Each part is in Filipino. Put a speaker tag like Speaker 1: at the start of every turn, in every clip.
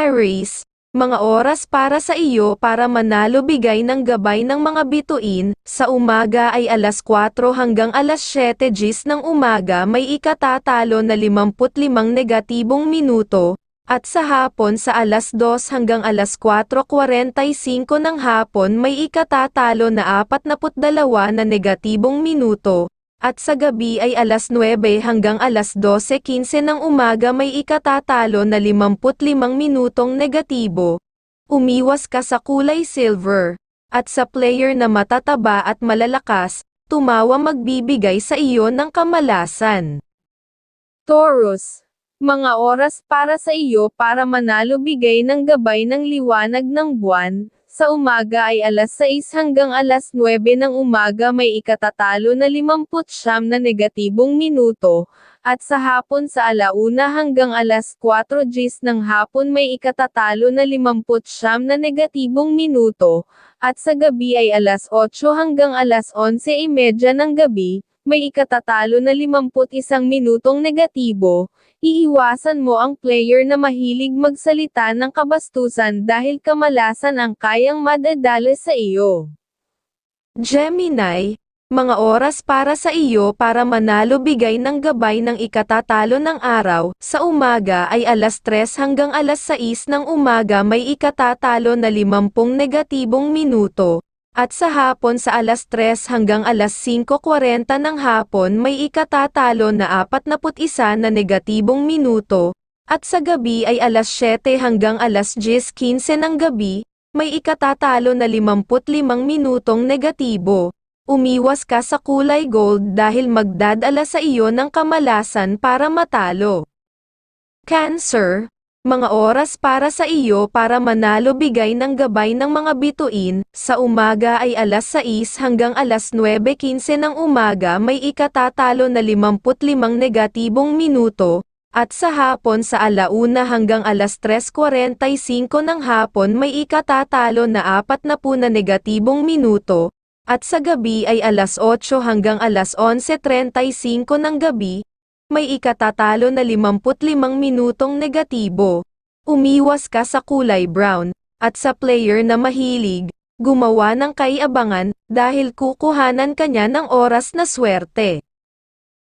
Speaker 1: Aries, mga oras para sa iyo para manalo bigay ng gabay ng mga bituin, sa umaga ay alas 4 hanggang alas 7 gis ng umaga may ikatatalo na 55 negatibong minuto, at sa hapon sa alas 2 hanggang alas 4.45 ng hapon may ikatatalo na 42 na negatibong minuto, at sa gabi ay alas 9 hanggang alas 12.15 ng umaga may ikatatalo na 55 minutong negatibo. Umiwas ka sa kulay silver. At sa player na matataba at malalakas, tumawa magbibigay sa iyo ng kamalasan.
Speaker 2: Taurus. Mga oras para sa iyo para manalo bigay ng gabay ng liwanag ng buwan, sa umaga ay alas 6 hanggang alas 9 ng umaga may ikatatalo na 59 na negatibong minuto, at sa hapon sa alauna hanggang alas 4 gis ng hapon may ikatatalo na 59 na negatibong minuto, at sa gabi ay alas 8 hanggang alas 11.30 ng gabi, may ikatatalo na 51 minutong negatibo, Iiwasan mo ang player na mahilig magsalita ng kabastusan dahil kamalasan ang kayang madadala sa iyo.
Speaker 1: Gemini, mga oras para sa iyo para manalo bigay ng gabay ng ikatatalo ng araw, sa umaga ay alas 3 hanggang alas 6 ng umaga may ikatatalo na 50 negatibong minuto, at sa hapon sa alas 3 hanggang alas 5.40 ng hapon may ikatatalo na 41 na negatibong minuto, at sa gabi ay alas 7 hanggang alas 10.15 ng gabi, may ikatatalo na 55 minutong negatibo. Umiwas ka sa kulay gold dahil magdadala sa iyo ng kamalasan para matalo. Cancer, mga oras para sa iyo para manalo bigay ng gabay ng mga bituin, sa umaga ay alas 6 hanggang alas 9.15 ng umaga may ikatatalo na 55 negatibong minuto, at sa hapon sa alauna hanggang alas 3.45 ng hapon may ikatatalo na 40 na negatibong minuto, at sa gabi ay alas 8 hanggang alas 11.35 ng gabi, may ikatatalo na 55 minutong negatibo. Umiwas ka sa kulay brown, at sa player na mahilig, gumawa ng kaiabangan, dahil kukuhanan kanya ng oras na swerte.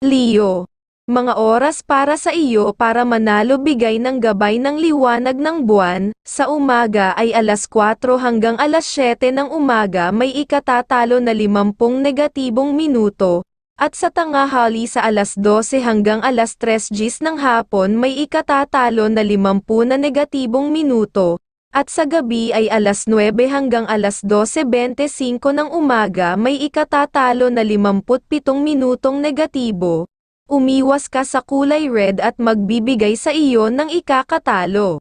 Speaker 1: Leo, mga oras para sa iyo para manalo bigay ng gabay ng liwanag ng buwan, sa umaga ay alas 4 hanggang alas 7 ng umaga may ikatatalo na 50 negatibong minuto, at sa tangahali sa alas 12 hanggang alas 3 gis ng hapon may ikatatalo na 50 na negatibong minuto, at sa gabi ay alas 9 hanggang alas 12.25 ng umaga may ikatatalo na 57 minutong negatibo. Umiwas ka sa kulay red at magbibigay sa iyo ng ikakatalo.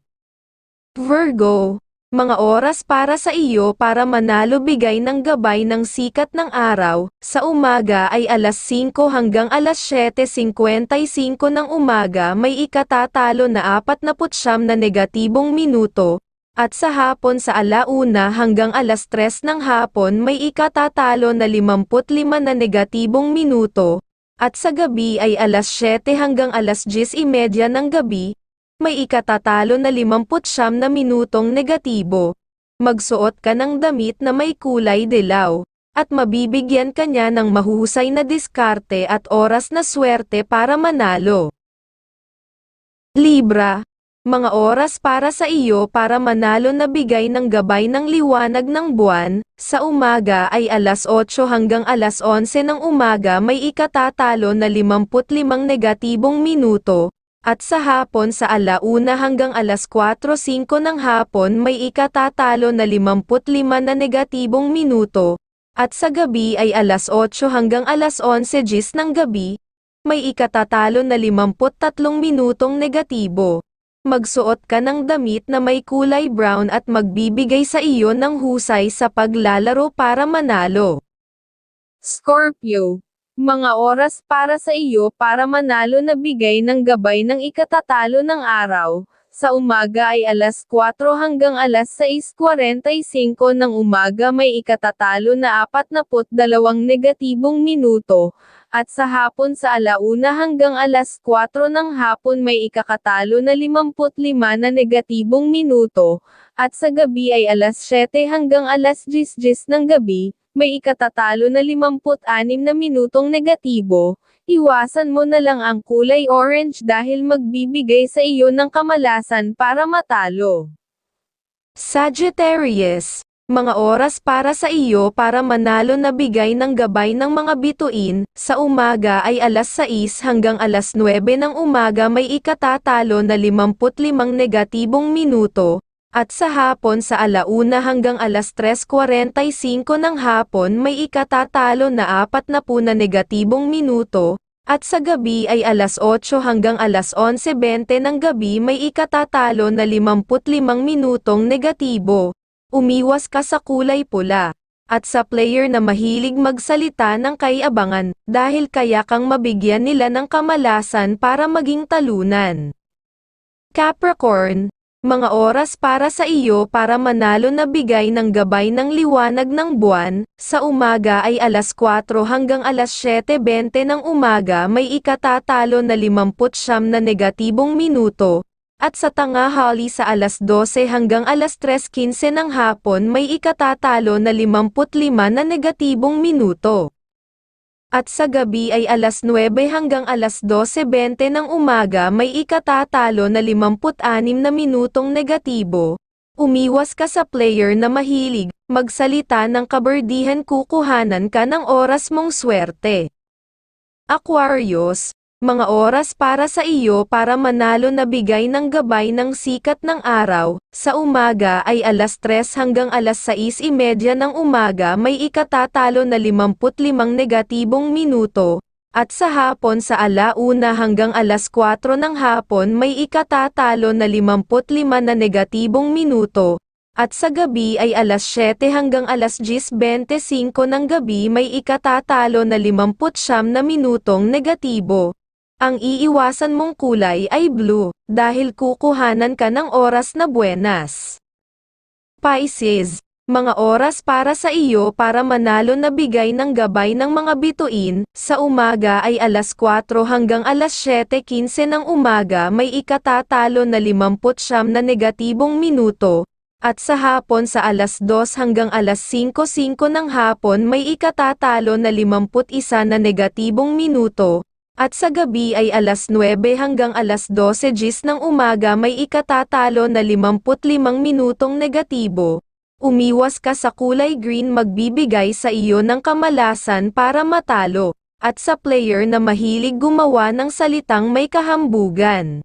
Speaker 1: Virgo mga oras para sa iyo para manalo bigay ng gabay ng sikat ng araw, sa umaga ay alas 5 hanggang alas 7.55 ng umaga may ikatatalo na 49 na negatibong minuto, at sa hapon sa alauna hanggang alas 3 ng hapon may ikatatalo na 55 na negatibong minuto, at sa gabi ay alas 7 hanggang alas 10.30 ng gabi, may ikatatalo na 50 na minutong negatibo. Magsuot ka ng damit na may kulay dilaw, at mabibigyan ka niya ng mahuhusay na diskarte at oras na swerte para manalo. Libra, mga oras para sa iyo para manalo na bigay ng gabay ng liwanag ng buwan, sa umaga ay alas 8 hanggang alas 11 ng umaga may ikatatalo na 55 negatibong minuto, at sa hapon sa alauna hanggang alas 4.05 ng hapon may ikatatalo na 55 na negatibong minuto, at sa gabi ay alas 8 hanggang alas 11 gis ng gabi, may ikatatalo na 53 minutong negatibo. Magsuot ka ng damit na may kulay brown at magbibigay sa iyo ng husay sa paglalaro para manalo.
Speaker 2: Scorpio. Mga oras para sa iyo para manalo na bigay ng gabay ng ikatatalo ng araw. Sa umaga ay alas 4 hanggang alas 6.45 ng umaga may ikatatalo na 42 negatibong minuto, at sa hapon sa alauna hanggang alas 4 ng hapon may ikakatalo na 55 na negatibong minuto, at sa gabi ay alas 7 hanggang alas 10 ng gabi, may ikatatalo na 56 na minutong negatibo, iwasan mo na lang ang kulay orange dahil magbibigay sa iyo ng kamalasan para matalo.
Speaker 1: Sagittarius, mga oras para sa iyo para manalo na bigay ng gabay ng mga bituin, sa umaga ay alas 6 hanggang alas 9 ng umaga may ikatatalo na 55 negatibong minuto, at sa hapon sa alauna hanggang alas 3.45 ng hapon may ikatatalo na 40 na negatibong minuto, at sa gabi ay alas 8 hanggang alas 11.20 ng gabi may ikatatalo na 55 minutong negatibo. Umiwas ka sa kulay pula. At sa player na mahilig magsalita ng kaiabangan, dahil kaya kang mabigyan nila ng kamalasan para maging talunan. Capricorn, mga oras para sa iyo para manalo na bigay ng gabay ng liwanag ng buwan, sa umaga ay alas 4 hanggang alas 7.20 ng umaga may ikatatalo na 59 na negatibong minuto, at sa tangahali sa alas 12 hanggang alas 3.15 ng hapon may ikatatalo na 55 na negatibong minuto. At sa gabi ay alas 9 hanggang alas 12.20 ng umaga may ikatatalo na 56 na minutong negatibo. Umiwas ka sa player na mahilig, magsalita ng kaberdihan kukuhanan ka ng oras mong swerte. Aquarius, mga oras para sa iyo para manalo na bigay ng gabay ng sikat ng araw, sa umaga ay alas 3 hanggang alas 6.30 ng umaga may ikatatalo na 55 negatibong minuto, at sa hapon sa alauna hanggang alas 4 ng hapon may ikatatalo na 55 na negatibong minuto, at sa gabi ay alas 7 hanggang alas 10.25 ng gabi may ikatatalo na 59 na minutong negatibo. Ang iiwasan mong kulay ay blue, dahil kukuhanan ka ng oras na buenas. Pisces, mga oras para sa iyo para manalo na bigay ng gabay ng mga bituin, sa umaga ay alas 4 hanggang alas 7.15 ng umaga may ikatatalo na 59 na negatibong minuto, at sa hapon sa alas 2 hanggang alas 5.05 ng hapon may ikatatalo na 51 na negatibong minuto, at sa gabi ay alas 9 hanggang alas 12 gis ng umaga may ikatatalo na 55 minutong negatibo. Umiwas ka sa kulay green magbibigay sa iyo ng kamalasan para matalo, at sa player na mahilig gumawa ng salitang may kahambugan.